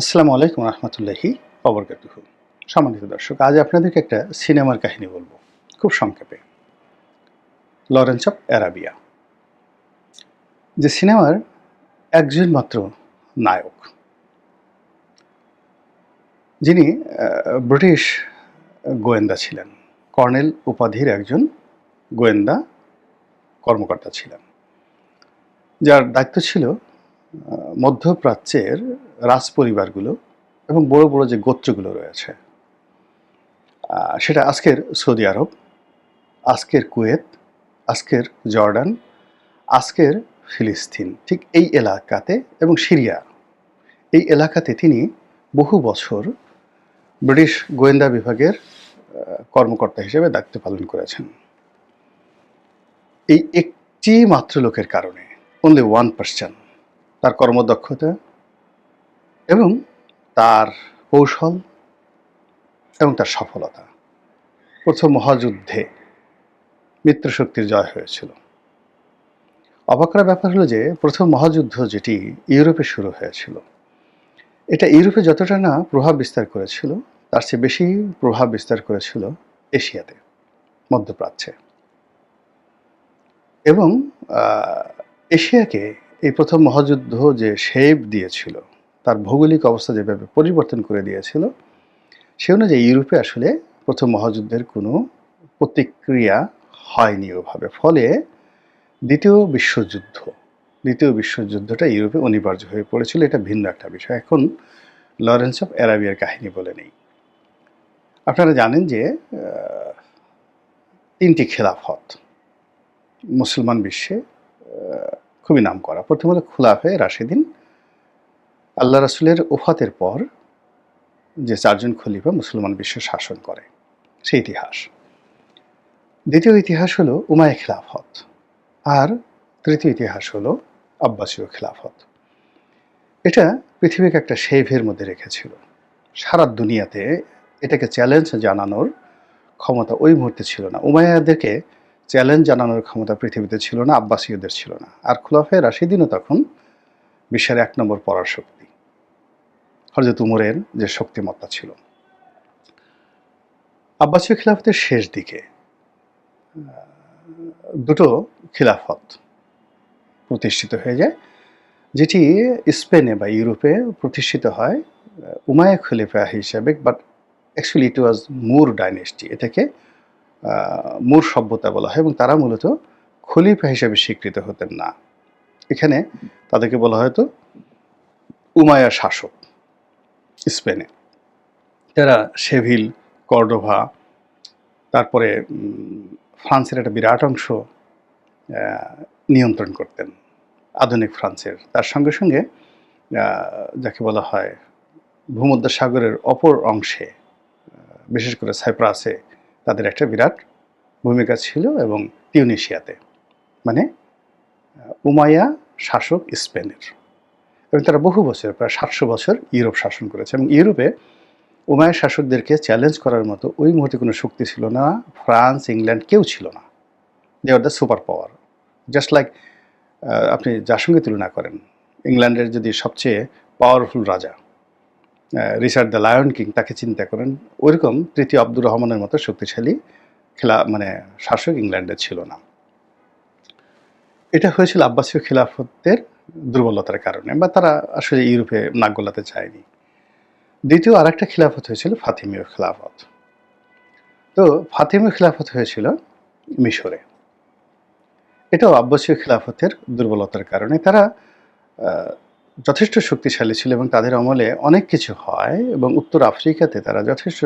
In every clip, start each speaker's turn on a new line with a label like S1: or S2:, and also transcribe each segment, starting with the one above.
S1: আসসালামু আলাইকুম রহমতুল্লাহি অবরকাতুহ সম্মানিত দর্শক, আজ আপনাদেরকে একটা সিনেমার কাহিনী বলব। খুব সংক্ষেপে। Lawrence of Arabia. যে সিনেমার একজন মাত্র নায়ক। যিনি ব্রিটিশ গোয়েন্দা ছিলেন। কর্নেল উপাধির একজন গোয়েন্দা কর্মকর্তা ছিলেন। যার দায়িত্ব ছিল মধ্যপ্রাচ্যের রাজ পরিবারগুলো এবং বড় বড় যে গোত্রগুলো রয়েছে সেটা আজকের সৌদি আরব, আজকের কুয়েত, আজকের জর্ডান, আজকের ফিলিস্তিন, ঠিক এই এলাকাতে এবং সিরিয়া। এই এলাকাতে তিনি বহু বছর ব্রিটিশ গোয়েন্দা বিভাগের কর্মকর্তা হিসেবে দায়িত্ব পালন করেছেন। এই একটি মাত্র লোকের কারণে অনলি ওয়ান পার্সন তার কর্মদক্ষতা এবং তার কৌশল এবং তার সফলতা। প্রথম মহাযুদ্ধে মিত্রশক্তির জয় হয়েছিল। অবাক করার ব্যাপার হলো যে, প্রথম মহাযুদ্ধ যেটি ইউরোপে শুরু হয়েছিল, এটা ইউরোপে যতটা না প্রভাব বিস্তার করেছিল, তার চেয়ে বেশি প্রভাব বিস্তার করেছিল এশিয়াতে, মধ্যপ্রাচ্যে। এবং এশিয়াকে এই প্রথম মহাযুদ্ধ যে শেপ দিয়েছিল, তার ভৌগোলিক অবস্থা যেভাবে পরিবর্তন করে দিয়েছিল, সে অনুযায়ী ইউরোপে আসলে প্রথম মহাযুদ্ধের কোনো প্রতিক্রিয়া হয়নি ওভাবে। ফলে দ্বিতীয় বিশ্বযুদ্ধ, দ্বিতীয় বিশ্বযুদ্ধটা ইউরোপে অনিবার্য হয়ে পড়েছিল, এটা ভিন্ন একটা বিষয়। এখন লরেন্স অফ অ্যারাবিয়ার কাহিনী বলে নেই। আপনারা জানেন যে তিনটি খেলাফত মুসলমান বিশ্বে খুবই নাম করা প্রথম হলো খুলাফে রাশেদিন। আল্লাহ রাসুলের ওফাতের পর যে চারজন খলিফা মুসলমান বিশ্ব শাসন করে, সেই ইতিহাস। দ্বিতীয় ইতিহাস হলো উমায় খিলাফত আর তৃতীয় ইতিহাস হলো আব্বাসীয় খিলাফত। এটা পৃথিবীকে একটা শেভের মধ্যে রেখেছিল। সারা দুনিয়াতে এটাকে চ্যালেঞ্জ জানানোর ক্ষমতা ওই মুহূর্তে ছিল না। উমায়াদেরকে চ্যালেঞ্জ জানানোর ক্ষমতা পৃথিবীতে ছিল না, আব্বাসীয়দের ছিল না। আর খুলাফে রাশিদিনও তখন বিশ্বের এক নম্বর পরাশক্তি হরজত উমরের যে শক্তিমত্তা ছিল। আব্বাসীয় খিলাফতের শেষ দিকে দুটো খিলাফত প্রতিষ্ঠিত হয়ে যায়, যেটি স্পেনে বা ইউরোপে প্রতিষ্ঠিত হয়, উমায়া খলিফা হিসাবে but actually it was Moor dynasty এটাকে মুর সভ্যতা বলা হয় এবং তারা মূলত খলিফা হিসেবে স্বীকৃত হতেন না। এখানে তাদেরকে বলা হয়তো উমায়া শাসক, স্পেনে। তারা সেভিল, কর্ডোভা, তারপরে ফ্রান্সের একটা বিরাট অংশ নিয়ন্ত্রণ করতেন, আধুনিক ফ্রান্সের। তার সঙ্গে সঙ্গে যাকে বলা হয় ভূমধ্য সাগরের অপর অংশে বিশেষ করে সাইপ্রাসে তাদের একটা বিরাট ভূমিকা ছিল এবং টিউনিশিয়াতে মানে উমায়া শাসক স্পেনের। এবং তারা বহু বছর, প্রায় সাতশো বছর ইউরোপ শাসন করেছে এবং ইউরোপে উমায়া শাসকদেরকে চ্যালেঞ্জ করার মতো ওই মুহূর্তে কোনো শক্তি ছিল না, ফ্রান্স, ইংল্যান্ড কেউ ছিল না। They are the super power just like আপনি যার সঙ্গে তুলনা করেন, ইংল্যান্ডের যদি সবচেয়ে পাওয়ারফুল রাজা রিচার্ড দ্য লায়ন কিং তাকে চিন্তা করেন, ওইরকম তৃতীয় আব্দুর রহমানের মতো শক্তিশালী খেলা মানে শাসক ইংল্যান্ডে ছিল না। এটা হয়েছিল আব্বাসীয় খিলাফতের দুর্বলতার কারণে, বা তারা আসলে ইউরোপে নাক গলাতে চায়নি। দ্বিতীয় আরেকটা খিলাফত হয়েছিল ফাতিমীয় খিলাফত। তো ফাতিমীয় খিলাফত হয়েছিল মিশরে। এটাও আব্বাসীয় খিলাফতের দুর্বলতার কারণে তারা যথেষ্ট শক্তিশালী ছিল এবং তাদের আমলে অনেক কিছু হয় এবং উত্তর আফ্রিকাতে তারা যথেষ্ট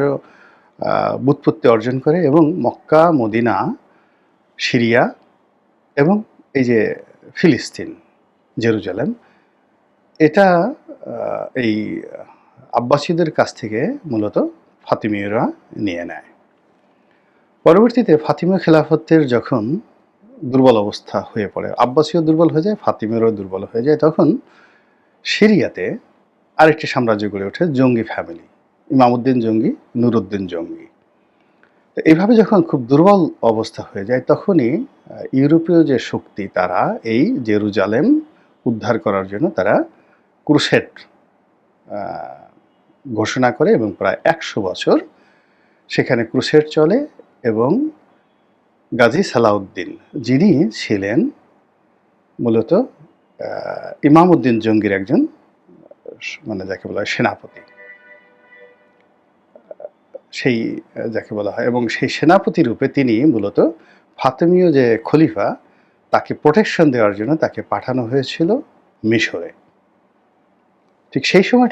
S1: বুৎপত্তি অর্জন করে এবং মক্কা, মদিনা, সিরিয়া এবং এই যে ফিলিস্তিন, জেরুজালেম, এটা এই আব্বাসীদের কাছ থেকে মূলত ফাতিমীয়রা নিয়ে নেয়। পরবর্তীতে ফাতিমা খেলাফতের যখন দুর্বল অবস্থা হয়ে পড়ে, আব্বাসীয় দুর্বল হয়ে যায় ফাতিমেরও দুর্বল হয়ে যায়, তখন সিরিয়াতে আরেকটি সাম্রাজ্য গড়ে ওঠে, জঙ্গি ফ্যামিলি ইমামুদ্দিন জঙ্গি, নুরুদ্দিন জঙ্গি। এইভাবে যখন খুব দুর্বল অবস্থা হয়ে যায়, তখনই ইউরোপীয় যে শক্তি তারা এই জেরুজালেম উদ্ধার করার জন্য তারা ক্রুসেড ঘোষণা করে এবং প্রায় একশো বছর সেখানে ক্রুসেড চলে এবং গাজী সালাউদ্দিন যিনি ছিলেন মূলত ইমামউদ্দিন জঙ্গির একজন মানে যাকে বলা হয় সেনাপতি। সেই, যাকে বলা হয়, এবং সেই সেনাপতি রূপে তিনি মূলত ফাতেমীয় যে খলিফা, তাকে প্রোটেকশন দেওয়ার জন্য তাকে পাঠানো হয়েছিল মিশরে। ঠিক সেই সময়টা